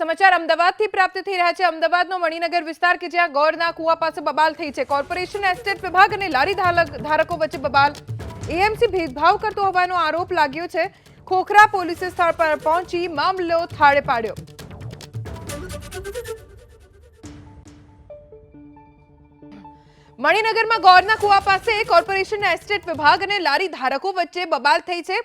સમાચાર અમદાવાદથી પ્રાપ્ત થઈ રહ્યા છે. અમદાવાદનો મણિનગર વિસ્તાર કે જ્યાં ગોળના કુવા પાસે બબાલ થઈ છે. કોર્પોરેશન, એસ્ટેટ વિભાગ અને લારી ધારકો વચ્ચે બબાલ. એએમસી ભેદભાવ કરતો હોવાનો આરોપ લાગ્યો છે. ખોખરા પોલીસે સ્થળ પર પહોંચી મામલો થાળે પાડ્યો. મણિનગરમાં ગોરના કુવા પાસે કોર્પોરેશન, એસ્ટેટ વિભાગ અને લારી ધારકો વચ્ચે બબાલ થઈ છે.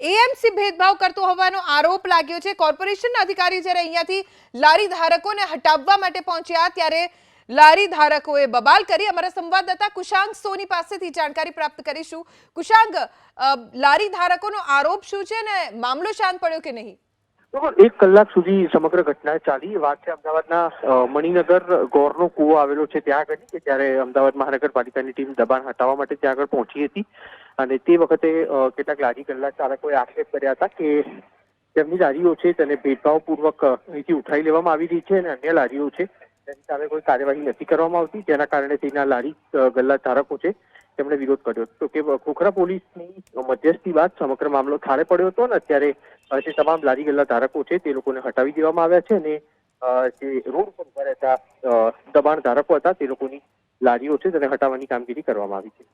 એએમસી ભેદભાવ કરતો હોવાનો આરોપ લાગ્યો છે. કોર્પોરેશનના અધિકારી જ્યારે અહીંયાથી લારી ધારકોને હટાવવા માટે પહોંચ્યા ત્યારે લારી ધારકોએ બબાલ કરી. અમારા સંવાદદાતા કુશાંગ સોની પાસેથી જાણકારી પ્રાપ્ત કરીશું. કુશાંગ લારી ધારકોનો આરોપ શું છે અને મામલો શાંત પડ્યો કે નહીં? એક કલાક સુધી સમગ્ર ઘટના ચાલી. વાત છે અમદાવાદના મણિનગર ગોરનો કૂવો આવેલો છે ત્યાં આગળ, કે ત્યારે અમદાવાદ મહાનગરપાલિકાની ટીમ દબાણ હટાવવા માટે ત્યાં આગળ પહોંચી હતી. અને તે વખતે કેટલાક લારી કલાક ચાલકોએ આક્ષેપ કર્યા હતા કે તેમની લારીઓ છે તેને ભેદભાવપૂર્વક અહીંથી ઉઠાવી લેવામાં આવી રહી છે અને અન્ય લારીઓ છે તેની સામે કોઈ કાર્યવાહી નથી કરવામાં આવતી. જેના કારણે તેના લારી ગલ્લા ધારકો છે, તેમણે વિરોધ કર્યો. તો કે ખોખરા પોલીસની મધ્યસ્થી બાદ સમગ્ર મામલો થાળે પડ્યો હતો અને અત્યારે તે તમામ લારી, ગલ્લા ધારકો છે, તે લોકોને હટાવી દેવામાં આવ્યા છે અને જે રોડ પર ઊભા રહેતા દબાણ ધારકો હતા, તે લોકોની લારીઓ છે, તેને હટાવવાની કામગીરી કરવામાં આવી છે.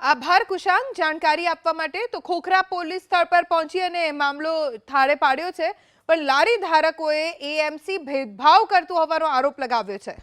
આભાર, કુશાંગ. જાણકારી આપવા માટે તો ખોખરા પોલીસ સ્થળ પર પહોંચી અને મામલો થાળે પાડ્યો છે. પણ લારી ધારકોએ એએમસી ભેદભાવ કરતું હોવાનો આરોપ લગાવ્યો છે.